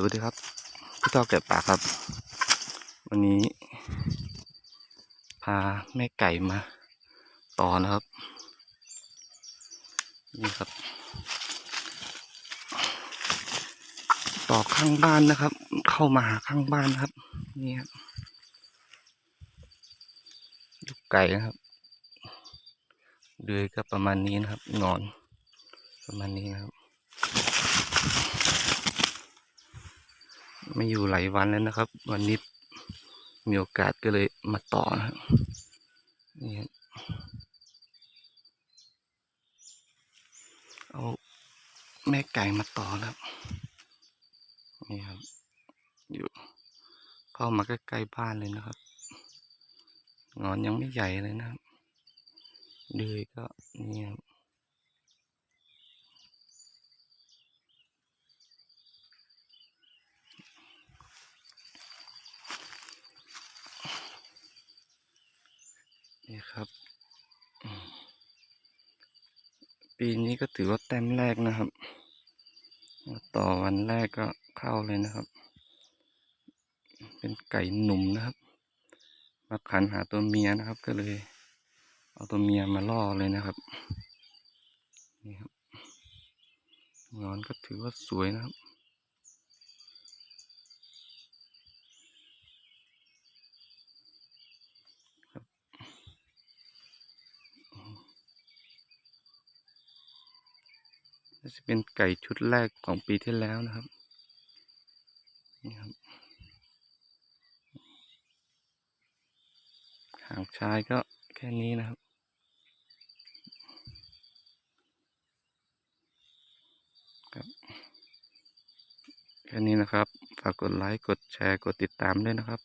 สวัสดีครับ พี่ต่อแกะปากครับ วันนี้ พาแม่ไก่มา ต่อนะครับ นี่ครับ ต่อข้างบ้านนะครับ เข้ามาหาข้างบ้านครับ นี่ครับลูกไก่นะครับเดือยก็ประมาณนี้นะครับนอน ประมาณนี้นะครับ ไม่อยู่หลายวันแล้วนะครับ วันนี้มีโอกาสก็เลยมาต่อนะครับนี่เอาแม่ไก่มาต่อนะครับนี่ครับอยู่เข้ามาใกล้ๆบ้านเลยนะครับงอนยังไม่ใหญ่เลยนะครับเดือยก็นี่ครับ นี่ครับ ปีนี้ก็ถือว่าแต้มแรกนะครับ ต่อวันแรกก็เข้าเลยนะครับ เป็นไก่หนุ่มนะครับ มาขันหาตัวเมียนะครับ ก็เลย เอาตัวเมียมาล่อเลยนะครับ นี่ครับงอนก็ถือว่าสวยนะครับ นี่จะเป็นไก่ชุดแรกของปีที่แล้วนะครับ นี่ครับ หางชายก็แค่นี้นะครับ ครับแค่นี้นะครับ ฝากกดไลค์ กดแชร์ กดติดตามด้วยนะครับ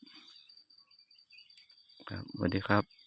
ครับสวัสดีครับ